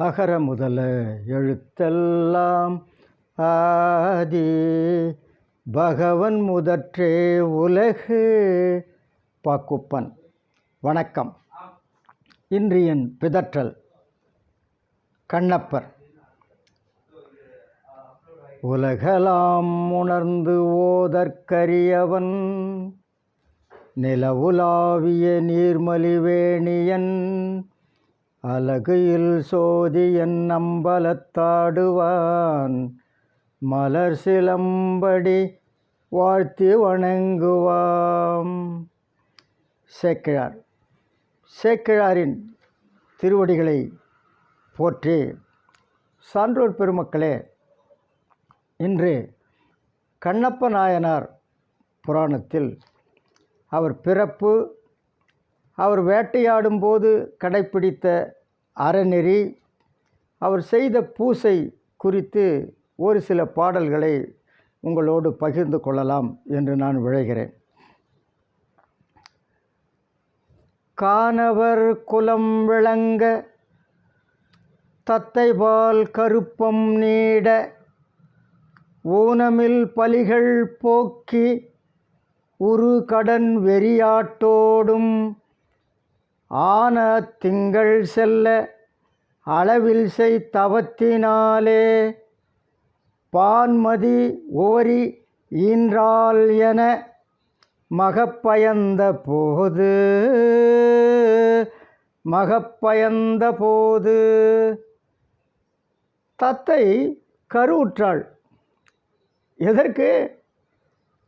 அகர முதல எழுத்தெல்லாம் ஆதி. பகவன் முதற்றே உலகு. பாக்குப்பன். வணக்கம். இன்றியன் பிதற்றல். கண்ணப்பர். உலகலாம் உணர்ந்து ஓதற்கரியவன். நிலவுலாவிய நீர்மலிவேணியன். அழகுயில் சோதியன் நம்பலத்தாடுவான் மலர் சிலம்படி வாழ்த்தி வணங்குவாம். சேக்கிழார். சேக்கிழாரின் திருவடிகளை போற்றி சான்றோர் பெருமக்களே இன்று கண்ணப்ப நாயனார் புராணத்தில் அவர் பிறப்பு அவர் வேட்டையாடும் போது கடைப்பிடித்த அறநெறி அவர் செய்த பூசை குறித்து ஒரு சில பாடல்களை உங்களோடு பகிர்ந்து கொள்ளலாம் என்று நான் விழைகிறேன். காணவர் குலம் விளங்க தத்தைபால் கருப்பம் நீட ஊனமில் பலிகள் போக்கி உரு கடன் வெறியாட்டோடும் ஆன திங்கள் செல்ல அளவில் செய் தவத்தினாலே. பான்மதி ஓரி ஈன்றால் என மகப்பயந்த போது மகப்பயந்த போது. தத்தை கருவுற்றாள். எதற்கு?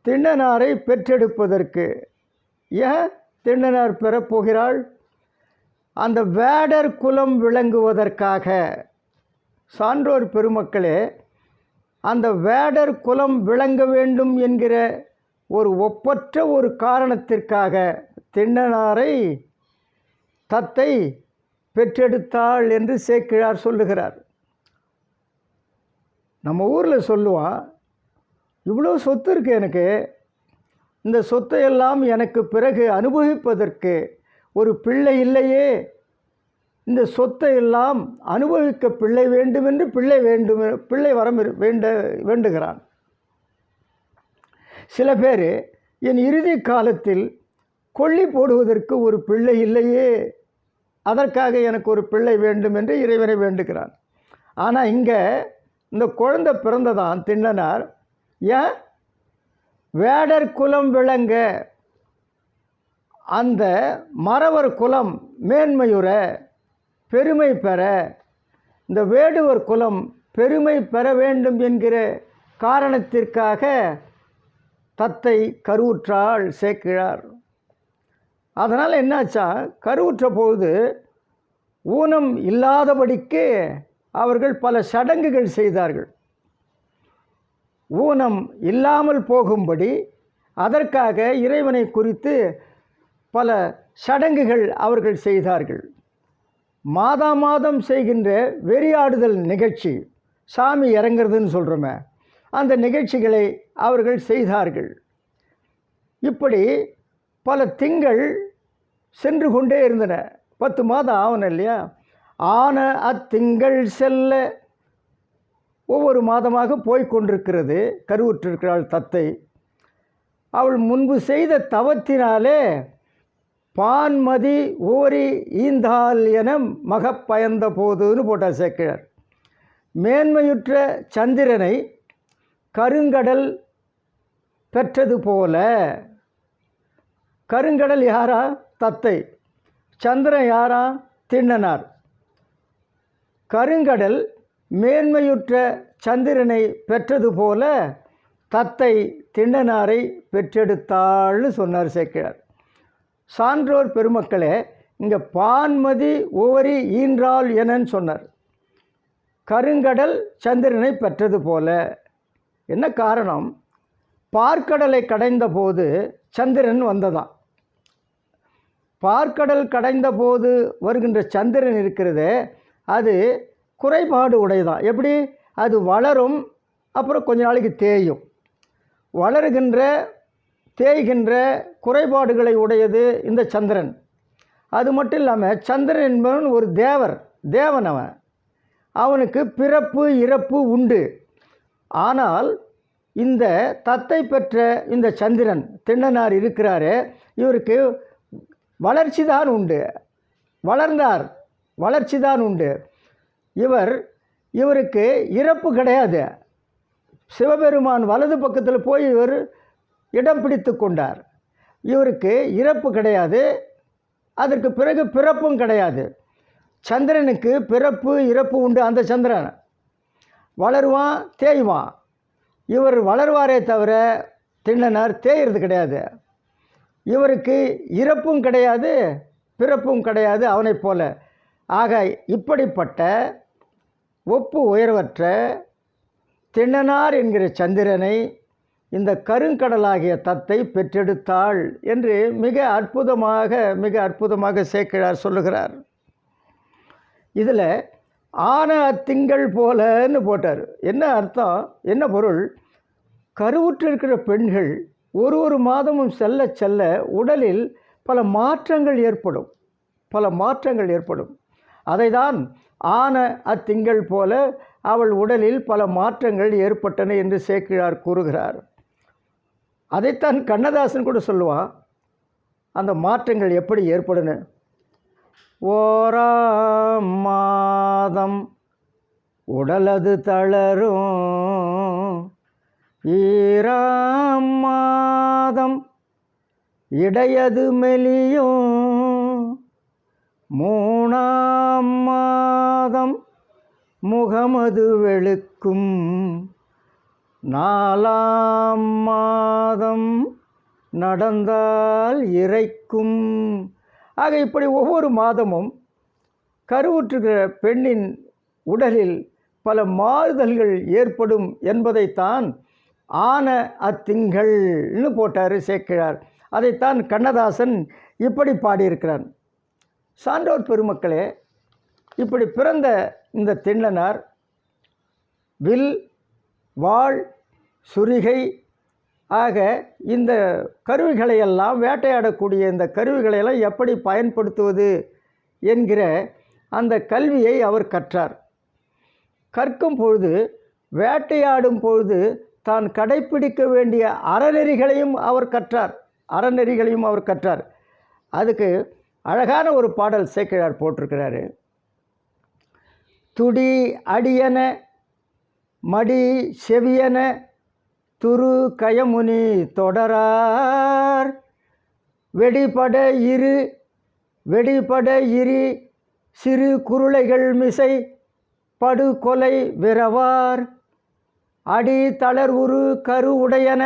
திண்ணனாரை பெற்றெடுப்பதற்கு. ஏன் திண்ணனார் பெறப்போகிறாள்? அந்த வேடர் குலம் விளங்குவதற்காக. சான்றோர் பெருமக்களே அந்த வேடர் குலம் விளங்க வேண்டும் என்கிற ஒரு ஒப்பற்ற ஒரு காரணத்திற்காக திண்ணனாரை தத்தை பெற்றெடுத்தாள் என்று சேக்கிழார் சொல்லுகிறார். நம்ம ஊரில் சொல்லுவான் இவ்வளோ சொத்து இருக்குது எனக்கு. இந்த சொத்தையெல்லாம் எனக்கு பிறகு அனுபவிப்பதற்கு ஒரு பிள்ளை இல்லையே. இந்த சொத்தை எல்லாம் அனுபவிக்க பிள்ளை வேண்டும் என்று பிள்ளை வேண்டும் பிள்ளை வரம் வேண்ட வேண்டுகிறான். சில பேர் என் இறுதி காலத்தில் கொல்லி போடுவதற்கு ஒரு பிள்ளை இல்லையே அதற்காக எனக்கு ஒரு பிள்ளை வேண்டும் என்று இறைவனை வேண்டுகிறான். ஆனால் இங்கே இந்த குழந்தை பிறந்ததான் திண்ணனார். ஏன்? வேடர் குலம் விளங்க அந்த மறவர் குலம் மேன்மையுற பெருமை பெற இந்த வேடுவர் குலம் பெருமை பெற வேண்டும் என்கிற காரணத்திற்காக தத்தை கருவுற்றாள் சேர்க்கிறார் அதனால் என்னாச்சா கருவுற்ற போது ஊனம் இல்லாதபடிக்கு அவர்கள் பல சடங்குகள் செய்தார்கள். ஊனம் இல்லாமல் போகும்படி அதற்காக இறைவனை குறித்து பல சடங்குகள் அவர்கள் செய்தார்கள். மாதா மாதம் செய்கின்ற வெறியாடுதல் நிகழ்ச்சி சாமி இறங்குறதுன்னு சொல்கிறோமே அந்த நிகழ்ச்சிகளை அவர்கள் செய்தார்கள். இப்படி பல திங்கள் சென்று கொண்டே இருந்தன. பத்து மாதம் ஆகணும் இல்லையா? ஆன அத்திங்கள் செல்ல ஒவ்வொரு மாதமாக போய்கொண்டிருக்கிறது கருவுற்றிருக்கிறாள் தத்தை. அவள் முன்பு செய்த தவத்தினாலே பான்மதி ஓரி ஈந்தால் என மகப்பயந்த போதுன்னு போட்டார் சேக்கிழார். மேன்மையுற்ற சந்திரனை கருங்கடல் பெற்றது போல கருங்கடல் யாரா? தத்தை. சந்திரன் யாரா? திண்ணனார். கருங்கடல் மேன்மையுற்ற சந்திரனை பெற்றது போல தத்தை திண்ணனாரை பெற்றெடுத்தாள்னு சொன்னார் சேக்கிழார். சான்றோர் பெருமக்களே இங்கே பான்மதி ஓவரி ஈன்றாள் எனன்னு சொன்னார். கருங்கடல் சந்திரனை பெற்றது போல. என்ன காரணம்? பார்க்கடலை கடைந்த போது சந்திரன் வந்ததாம். பார்க்கடல் கடைந்த போது வருகின்ற சந்திரன் இருக்கிறது அது குறைபாடு உடையதான் எப்படி? அது வளரும் அப்புறம் கொஞ்ச நாளைக்கு தேயும். வளருகின்ற தேய்கின்ற குறைபாடுகளை உடையது இந்த சந்திரன். அது மட்டும் இல்லாமல் சந்திரன் என்பவன் ஒரு தேவர் தேவன் அவன். அவனுக்கு பிறப்பு இறப்பு உண்டு. ஆனால் இந்த தத்தை பெற்ற இந்த சந்திரன் திண்ணனார் இருக்கிறாரு இவருக்கு வளர்ச்சி தான் உண்டு. வளர்ந்தார் வளர்ச்சி தான் உண்டு. இவர் இவருக்கு இறப்பு கிடையாது. சிவபெருமான் வலது பக்கத்தில் போய் இவர் இடம் பிடித்து கொண்டார். இவருக்கு இறப்பு கிடையாது. அதற்கு பிறகு பிறப்பும் கிடையாது. சந்திரனுக்கு பிறப்பு இறப்பு உண்டு அந்த சந்திரன். வளருவான் தேய்வான். இவர் வளருவாரே தவிர திண்ணனார் தேயிறது கிடையாது. இவருக்கு இறப்பும் கிடையாது பிறப்பும் கிடையாது அவனைப் போல. ஆக இப்படிப்பட்ட ஒப்பு உயர்வற்ற திண்ணனார் என்கிற சந்திரனை இந்த கருங்கடலாகிய தத்தை பெற்றெடுத்தாள் என்று மிக அற்புதமாக மிக அற்புதமாக சேர்க்கிறார் சொல்லுகிறார். இதில் ஆன அத்திங்கள் போலன்னு போட்டார். என்ன அர்த்தம்? என்ன பொருள்? கருவுற்று இருக்கிற பெண்கள் ஒரு ஒரு மாதமும் செல்ல செல்ல உடலில் பல மாற்றங்கள் ஏற்படும். பல மாற்றங்கள் ஏற்படும். அதை தான் ஆன அத்திங்கள் போல அவள் உடலில் பல மாற்றங்கள் ஏற்பட்டன என்று சேக்கிழார் கூறுகிறார். அதைத்தான் கண்ணதாசன் கூட சொல்லுவான். அந்த மாற்றங்கள் எப்படி ஏற்படுன்னு ஓராம் மாதம் உடலது தளரும். ஈராம் மாதம் இடையது மெலியும். மூணாம் மாதம் முகமது வெளுக்கும். நாலாம் மாதம் நடந்தால் இறைக்கும். ஆக இப்படி ஒவ்வொரு மாதமும் கருவுற்றுகிற பெண்ணின் உடலில் பல மாறுதல்கள் ஏற்படும் என்பதைத்தான் ஆன அத்திங்கள்னு போட்டார் சேர்க்கிறார் அதைத்தான் கண்ணதாசன் இப்படி பாடியிருக்கிறான். சான்றோர் பெருமக்களே இப்படி பிறந்த இந்த திண்ணனார் வில் வாழ் சுரிகை ஆக இந்த கருவிகளையெல்லாம் வேட்டையாடக்கூடிய இந்த கருவிகளையெல்லாம் எப்படி பயன்படுத்துவது என்கிற அந்த கல்வியை அவர் கற்றார். கற்கும் பொழுது வேட்டையாடும் பொழுது தான் கடைப்பிடிக்க வேண்டிய அறநெறிகளையும் அவர் கற்றார். அறநெறிகளையும் அவர் கற்றார். அதுக்கு அழகான ஒரு பாடல் சேக்கிழார் போட்டிருக்கிறாரு. துடி அடியன மடி செவியன துரு கயமுனி தொடரார். வெடிபட இரு வெடிபட இரு சிறு குருளைகள் மிசை படுகொலை விரவார். அடி தளர் கரு உடையன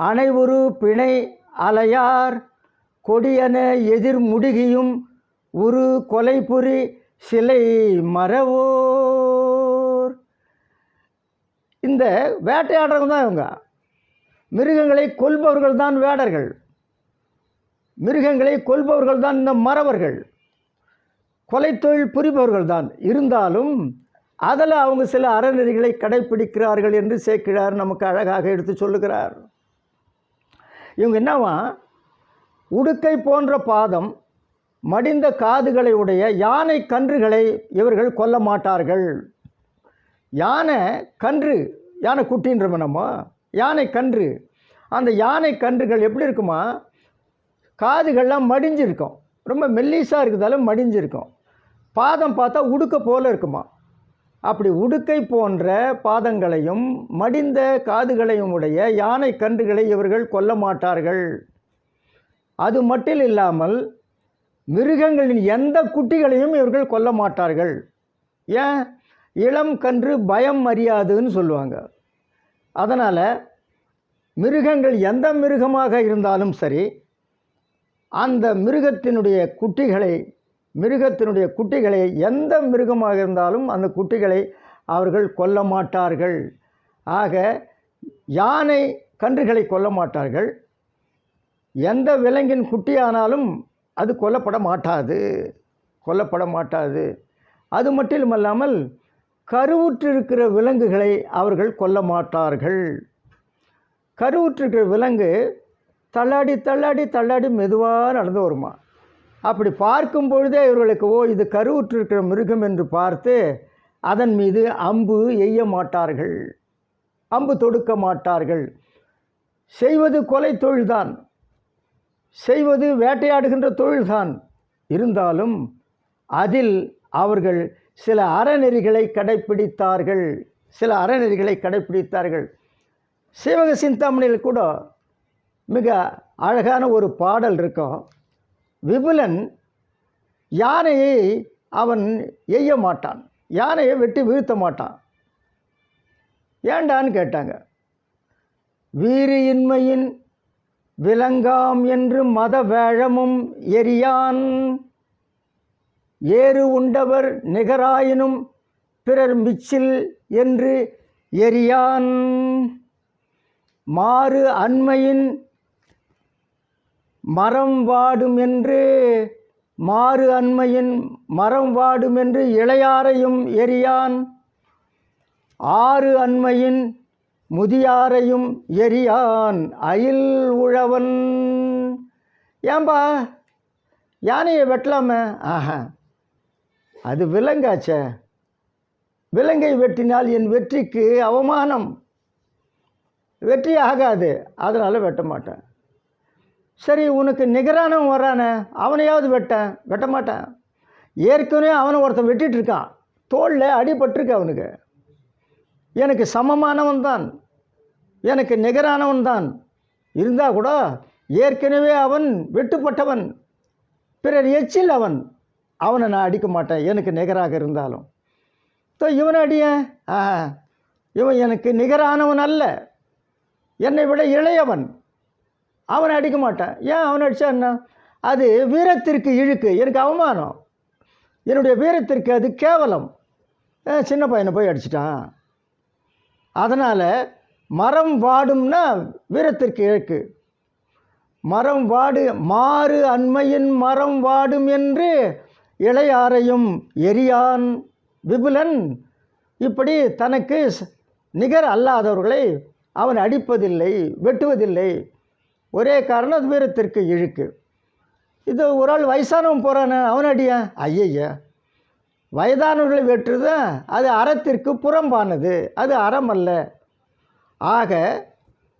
அனைவுரு பிணை அலையார். கொடியன எதிர் முடுகியும் உரு கொலைபுரி சிலை மறவோர். இந்த வேட்டையாடுறவங்க தான் இவங்க. மிருகங்களை கொல்பவர்கள் தான் வேடர்கள். மிருகங்களை கொல்பவர்கள் தான் இந்த மறவர்கள். கொலை தொழில் புரிபவர்கள் தான். இருந்தாலும் அதில் அவங்க சில அறநெறிகளை கடைப்பிடிக்கிறார்கள் என்று சேர்க்கிறார் நமக்கு அழகாக எடுத்து சொல்லுகிறார். இவங்க என்னவா? உடுக்கை போன்ற பாதம் மடிந்த காதுகளை உடைய யானை கன்றுகளை இவர்கள் கொல்ல மாட்டார்கள். யானை கன்று யானை குட்டின்றோம் நம்ம? யானை கன்று. அந்த யானை கன்றுகள் எப்படி இருக்குமா? காதுகள்லாம் மடிஞ்சிருக்கும். ரொம்ப மெல்லீஸாக இருக்கிறதால மடிஞ்சிருக்கும். பாதம் பார்த்தா உடுக்க போல இருக்குமா? அப்படி உடுக்கை போன்ற பாதங்களையும் மடிந்த காதுகளையும் உடைய யானை கன்றுகளை இவர்கள் கொல்ல மாட்டார்கள். அது மட்டும் இல்லாமல் மிருகங்களின் எந்த குட்டிகளையும் இவர்கள் கொல்ல மாட்டார்கள். ஏன்? இளம் கன்று பயம் அறியாதுன்னு சொல்லுவாங்க. அதனால் மிருகங்கள் எந்த மிருகமாக இருந்தாலும் சரி அந்த மிருகத்தினுடைய குட்டிகளை மிருகத்தினுடைய குட்டிகளை எந்த மிருகமாக இருந்தாலும் அந்த குட்டிகளை அவர்கள் கொல்ல மாட்டார்கள். ஆக யானை கன்றுகளை கொல்ல மாட்டார்கள். எந்த விலங்கின் குட்டியானாலும் அது கொல்லப்பட மாட்டாது. கொல்லப்பட மாட்டாது. அது மட்டும் இல்லாமல் கருவுற்றிருக்கிற விலங்குகளை அவர்கள் கொல்ல மாட்டார்கள். கருவுற்றிருக்கிற விலங்கு தள்ளாடி தள்ளாடி தள்ளாடி மெதுவாக நடந்து வருமா? அப்படி பார்க்கும் பொழுதே இவர்களுக்கு ஓ இது கருவுற்றிருக்கிற மிருகம் என்று பார்த்து அதன் மீது அம்பு எய்ய மாட்டார்கள். அம்பு தொடுக்க மாட்டார்கள். செய்வது கொலை தொழில்தான். செய்வது வேட்டையாடுகின்ற தொழில்தான். இருந்தாலும் அதில் அவர்கள் சில அறநெறிகளை கடைப்பிடித்தார்கள். சில அறநெறிகளை கடைப்பிடித்தார்கள். சிவக சிந்தாமணியில் கூட மிக அழகான ஒரு பாடல் இருக்கும். விபுலன் யானையை அவன் எய்ய மாட்டான். யானையை வெட்டி வீழ்த்த மாட்டான். ஏண்டான்னு கேட்டாங்க. வீரியின்மையின் விலங்காம் என்று மத வேழமும் எரியான். ஏறு உண்டவர் நிகராயினும் பிறர் மிச்சில் என்று எரியான். மாறு அண்மையின் மரம் வாடும் என்று மாறு அண்மையின் மரம் வாடும் என்று இளையாரையும் எரியான். ஆறு அண்மையின் முதியாரையும் எரியான். அயில் உழவன். ஏம்பா யானையை வெட்டலாமே? ஆஹா. அது விலங்காச்சே. விலங்கை வெட்டினால் என் வெற்றிக்கு அவமானம். வெற்றி ஆகாது. அதனால் வெட்ட மாட்டேன். சரி உனக்கு நிகரானவன் வரானே அவனையாவது வெட்டேன். வெட்ட மாட்டேன். ஏற்கனவே அவனை ஒருத்தன் வெட்டிகிட்ருக்கான் தோளில் அடிபட்டிருக்கு அவனுக்கு. எனக்கு சமமானவன் தான். எனக்கு நிகரானவன் தான். இருந்தால் கூட ஏற்கனவே அவன் வெட்டுப்பட்டவன். பிறர் எச்சில் அவன். அவனை நான் அடிக்க மாட்டேன். எனக்கு நிகராக இருந்தாலும். தோ இவனை அடியேன் ஆ இவன் எனக்கு நிகரானவன் அல்ல. என்னை விட இளையவன். அவனை அடிக்க மாட்டேன். ஏன் அவனை அடித்தா என்ன? அது வீரத்திற்கு இழுக்கு. எனக்கு அவமானம். என்னுடைய வீரத்திற்கு அது கேவலம். சின்ன பையனை போய் அடிச்சிட்டான். அதனால் மரம் வாடும்னா வீரத்திற்கு இழுக்கு. மரம் வாடு மாறு அண்மையின் மரம் வாடும் என்று இளையாரையும் எரியான் விபுலன். இப்படி தனக்கு நிகர் அல்லாதவர்களை அவன் அடிப்பதில்லை வெட்டுவதில்லை. ஒரே காரணம் வீரத்திற்கு இழுக்கு. இது ஒரு ஆள் வயசானவன் போகிறானே அவன் அடியன் ஐயையா வயதானவர்களை வெட்டுறது அது அறத்திற்கு புறம்பானது அது அறம் அல்ல. ஆக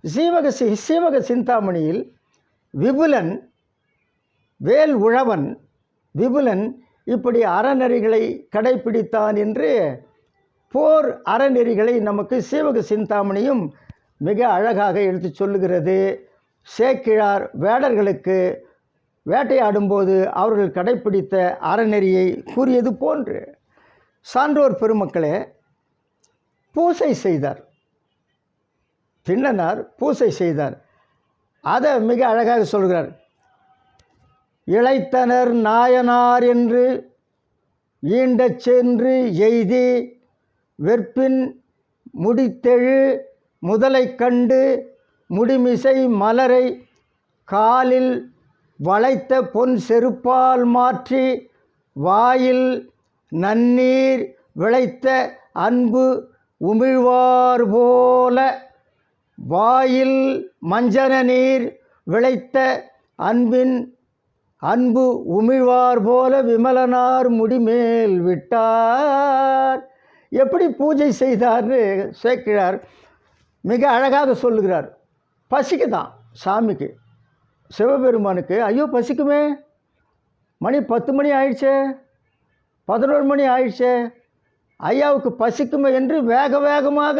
சீவக சி சீவக சிந்தாமணியில் விபுலன் வேல் உழவன் விபுலன் இப்படி அறநெறிகளை கடைப்பிடித்தான் என்று போர் அறநெறிகளை நமக்கு சீவக சிந்தாமணியும் மிக அழகாக எடுத்து சொல்லுகிறது. சேக்கிழார் வேடர்களுக்கு வேட்டையாடும்போது அவர்கள் கடைப்பிடித்த அறநெறியை கூறியது போன்று சான்றோர் பெருமக்களே பூசை செய்தார். திண்ணனார் பூசை செய்தார். அதை மிக அழகாக சொல்கிறார். இளைத்தனர் நாயனார் என்று ஈண்டச் சென்று எய்தி வெற்பின் முடித்தெழு முதலை கண்டு முடிமிசை மலரை காலில் வளைத்த பொன் செருப்பால் மாற்றி வாயில் நன்னீர் விளைத்த அன்பு உமிழ்வார் போல வாயில் மஞ்சன நீர் விளைத்த அன்பின் அன்பு உமிழ்வார் போல விமலனார் முடிமேல் விட்டார். எப்படி பூஜை செய்தார்னு சேக்கிழார் மிக அழகாக சொல்லுகிறார். பசிக்கு தான் சாமிக்கு. சிவபெருமானுக்கு ஐயோ பசிக்குமே. மணி பத்து மணி ஆயிடுச்சே. பதினோரு மணி ஆயிடுச்சே. ஐயாவுக்கு பசிக்குமே என்று வேக வேகமாக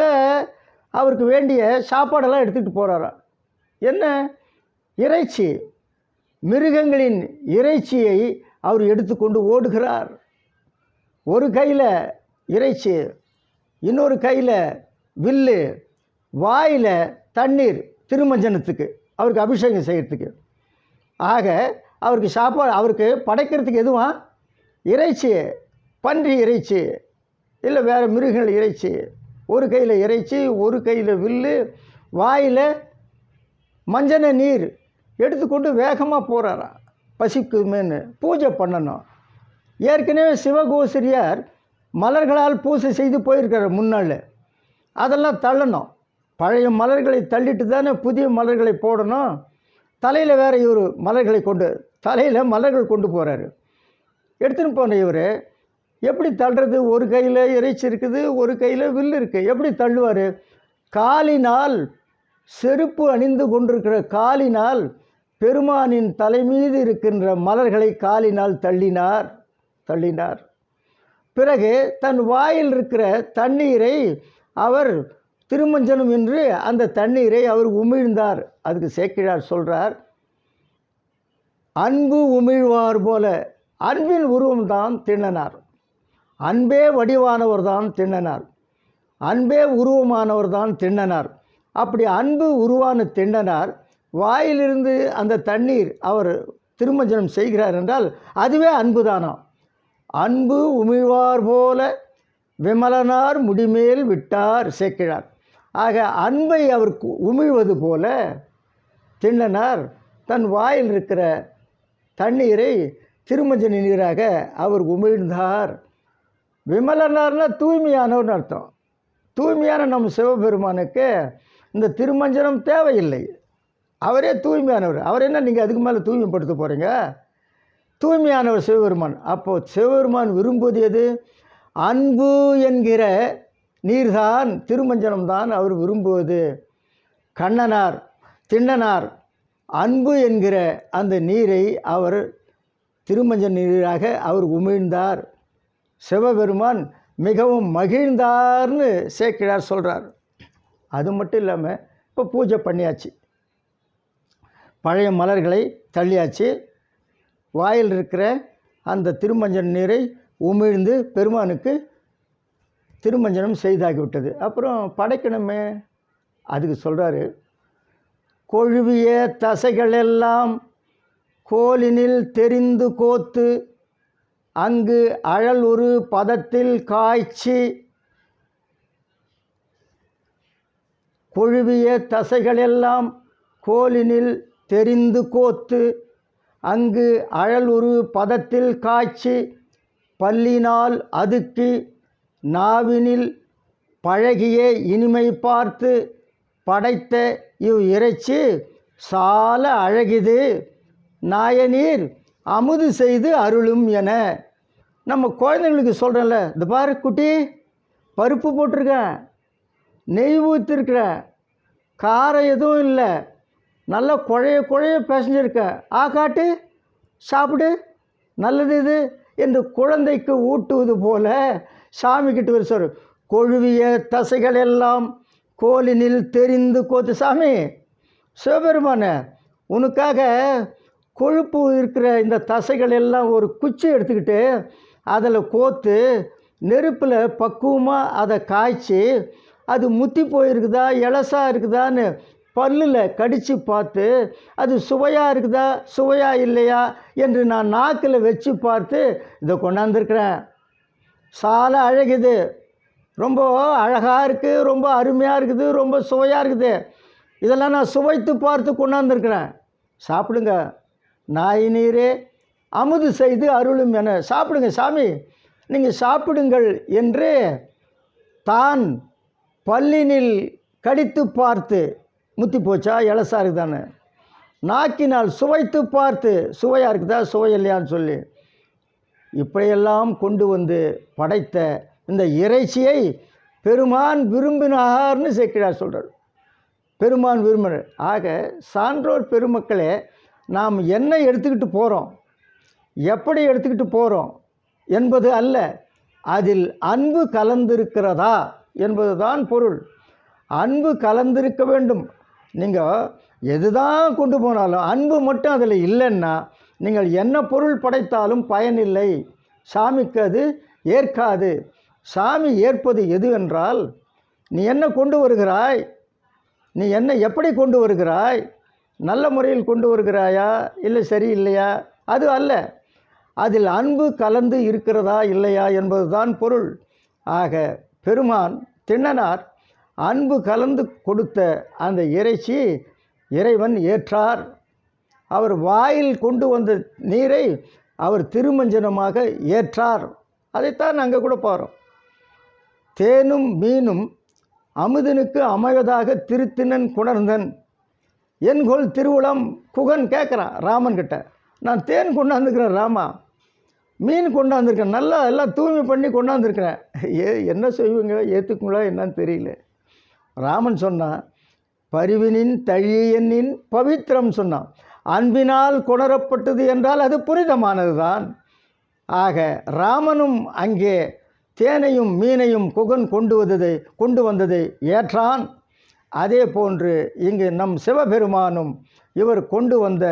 அவருக்கு வேண்டிய சாப்பாடெல்லாம் எடுத்துகிட்டு போகிறாராம் என்ன? இறைச்சி. மிருகங்களின் இறைச்சியை அவர் எடுத்துக்கொண்டு ஓடுகிறார். ஒரு கையில் இறைச்சி இன்னொரு கையில் வில்லு வாயில் தண்ணீர் திருமஞ்சனத்துக்கு அவருக்கு அபிஷேகம் செய்கிறதுக்கு ஆக அவருக்கு சாப்பாடு அவருக்கு படைக்கிறதுக்கு எதுவும் இறைச்சி பன்றி இறைச்சி இல்லை வேறு மிருகங்கள் இறைச்சி. ஒரு கையில் இறைச்சி ஒரு கையில் வில்லு வாயில் மஞ்சன நீர் எடுத்துக்கொண்டு வேகமாக போகிறாராம் பசிக்குமேன்னு பூஜை பண்ணணும். ஏற்கனவே சிவகோசிரியார் மலர்களால் பூஜை செய்து போயிருக்கிறார் முன்னாள் அதெல்லாம் தள்ளணும். பழைய மலர்களை தள்ளிட்டு தானே புதிய மலர்களை போடணும். தலையில் வேறு இவர் மலர்களை கொண்டு தலையில் மலர்கள் கொண்டு போகிறாரு எடுத்துன்னு போன இவர். எப்படி தள்ளுறது? ஒரு கையில் இறைச்சி இருக்குது ஒரு கையில் வில்லு இருக்குது எப்படி தள்ளுவார்? காலினால் செருப்பு அணிந்து கொண்டிருக்கிற காலினால் பெருமானின் தலைமீது இருக்கின்ற மலர்களை காலினால் தள்ளினார் தள்ளினார். பிறகு தன் வாயில் இருக்கிற தண்ணீரை அவர் திருமஞ்சனம் என்று அந்த தண்ணீரை அவர் உமிழ்ந்தார். அதுக்கு சேக்கிழார் சொல்கிறார் அன்பு உமிழ்வார் போல அன்பின் உருவம்தான் திண்ணனார். அன்பே வடிவானவர் தான் திண்ணனார். அன்பே உருவமானவர் தான் திண்ணனார். அப்படி அன்பு உருவான திண்ணனார் வாயிலிருந்து அந்த தண்ணீர் அவர் திருமஞ்சனம் செய்கிறார் என்றால் அதுவே அன்பு தானாம் அன்பு உமிழ்வார் போல விமலனார் முடிமேல் விட்டார் சேக்கிழார் ஆக அன்பை அவர் கு- உமிழ்வது போல திண்ணனார் தன் வாயில் இருக்கிற தண்ணீரை திருமஞ்சன நீராக அவர் உமிழ்ந்தார். விமலனார்னா தூய்மையானவர்னு அர்த்தம். தூய்மையான நம் சிவபெருமானுக்கு இந்த திருமஞ்சனம் தேவையில்லை. அவரே தூய்மையானவர். அவர் என்ன நீங்கள் அதுக்கு மேலே தூய்மைப்படுத்த போகிறீங்க தூய்மையானவர் சிவபெருமான். அப்போது சிவபெருமான் விரும்புவது எது? அன்பு என்கிற நீர்தான் திருமஞ்சனம் தான் அவர் விரும்புவது. கண்ணனார் திண்ணனார் அன்பு என்கிற அந்த நீரை அவர் திருமஞ்சன நீராக அவர் உமிழ்ந்தார். சிவபெருமான் மிகவும் மகிழ்ந்தார்னு சேக்கிழார் சொல்கிறார் அது மட்டும் இல்லாமல் இப்போ பூஜை பண்ணியாச்சு. பழைய மலர்களை தள்ளியாச்சு. வாயில் இருக்கிற அந்த திருமஞ்சன நீரை உமிழ்ந்து பெருமானுக்கு திருமஞ்சனம் செய்தாகிவிட்டது அப்புறம் படைக்கணுமே அதுக்கு சொல்கிறாரு கொழுவிய தசைகளெல்லாம் கோலினில் தெரிந்து கோத்து அங்கு அழல் ஒரு பதத்தில் காய்ச்சி கொழுவிய தசைகளெல்லாம் கோலினில் தெரிந்து கோத்து அங்கு அழல் ஒரு பதத்தில் காய்ச்சி பல்லினால் அதுக்கி நாவினில் பழகிய இனிமை பார்த்து படைத்த இவ் இறைச்சி சால அழகிது. நாயனீர் அமுது செய்து அருளும் என. நம்ம குழந்தைங்களுக்கு சொல்கிறேன்ல இந்த பாரு குட்டி பருப்பு போட்டிருக்கேன் நெய் ஊற்றிருக்கிறேன் காரம் எதுவும் இல்லை நல்லா குழைய குழைய பேசஞ்சிருக்க. ஆ காட்டு சாப்பிடு நல்லது இது என்று குழந்தைக்கு ஊட்டுவது போல சாமி கிட்ட ஒரு சொல் கொழுவிய தசைகள் எல்லாம் கோலினில் தெரிந்து கோத்து சாமி சிவபெருமான உனக்காக கொழுப்பு இருக்கிற இந்த தசைகள் எல்லாம் ஒரு குச்சி எடுத்துக்கிட்டு அதில் கோத்து நெருப்பில் பக்குவமாக அதை காய்ச்சி அது முத்தி போயிருக்குதா இலசா இருக்குதான்னு பல்லில் கடித்து பார்த்து அது சுவையாக இருக்குதா? சுவையாக இல்லையா? என்று நான் நாக்கில் வச்சு பார்த்து இதை கொண்டாந்துருக்கிறேன். சால அழகுது. ரொம்ப அழகாக இருக்குது ரொம்ப அருமையாக இருக்குது ரொம்ப சுவையாக இருக்குது. இதெல்லாம் நான் சுவைத்து பார்த்து கொண்டாந்துருக்கிறேன். சாப்பிடுங்க. நாய் நீரே அமுது செய்து அருளும் என. சாப்பிடுங்க சாமி. நீங்கள் சாப்பிடுங்கள் என்று தான் பல்லினில் கடித்து பார்த்து முத்தி போச்சா? இலசா இருக்குதானே நாக்கினால் சுவைத்து பார்த்து சுவையாக இருக்குதா? சுவை இல்லையான்னு சொல்லி. இப்படியெல்லாம் கொண்டு வந்து படைத்த இந்த இறைச்சியை பெருமான் விரும்பினார்னு சேர்க்கிறார் சொல்கிறார் பெருமான் விரும்பினர். ஆக சான்றோர் பெருமக்களே நாம் என்ன எடுத்துக்கிட்டு போகிறோம் எப்படி எடுத்துக்கிட்டு போகிறோம் என்பது அல்ல அதில் அன்பு கலந்திருக்கிறதா என்பதுதான் பொருள். அன்பு கலந்திருக்க வேண்டும். நீங்கள் எது தான் கொண்டு போனாலும் அன்பு மட்டும் அதில் இல்லைன்னா நீங்கள் என்ன பொருள் படைத்தாலும் பயனில்லை. சாமிக்கு அது ஏற்காது. சாமி ஏற்பது எது என்றால் நீ என்ன கொண்டு வருகிறாய்? நீ என்ன எப்படி கொண்டு வருகிறாய்? நல்ல முறையில் கொண்டு வருகிறாயா? இல்லை சரி இல்லையா அது அல்ல. அதில் அன்பு கலந்து இருக்கிறதா இல்லையா என்பதுதான் பொருள். ஆக பெருமான் திண்ணனார் அன்பு கலந்து கொடுத்த அந்த இறைச்சி இறைவன் ஏற்றார். அவர் வாயில் கொண்டு வந்த நீரை அவர் திருமஞ்சனமாக ஏற்றார். அதைத்தான் நாங்கள் கூட போகிறோம் தேனும் மீனும் அமுதனுக்கு அமைவதாக திருத்தினன் குணர்ந்தன். என்கொள் திருவுளம் குகன் கேட்குறான் ராமன் கிட்ட. நான் தேன் கொண்டாந்துருக்கிறேன் ராமா. மீன் கொண்டாந்துருக்கேன் நல்லா எல்லாம் தூய்மை பண்ணி கொண்டாந்துருக்கிறேன் ஏ என்ன செய்வீங்க? ஏற்றுக்குங்களா என்னன்னு தெரியல. ராமன் சொன்னான் பரிவினின் தழியனின் பவித்திரம் சொன்னான். அன்பினால் கொணரப்பட்டது என்றால் அது புனிதமானது தான் ஆக ராமனும் அங்கே தேனையும் மீனையும் குகன் கொண்டு வந்ததை கொண்டு வந்ததை ஏற்றான். அதே போன்று இங்கு நம் சிவபெருமானும் இவர் கொண்டு வந்த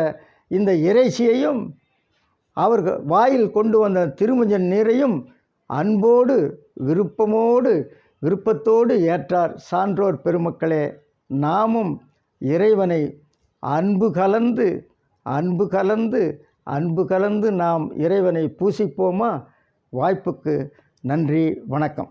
இந்த இறைச்சியையும் அவர்கள் வாயில் கொண்டு வந்த திருமஞ்சன் நீரையும் அன்போடு விருப்பமோடு விருப்பத்தோடு ஏற்றார். சான்றோர் பெருமக்களே நாமும் இறைவனை அன்பு கலந்து அன்பு கலந்து அன்பு கலந்து நாம் இறைவனை பூசிப்போமா? வாய்ப்புக்கு நன்றி வணக்கம்.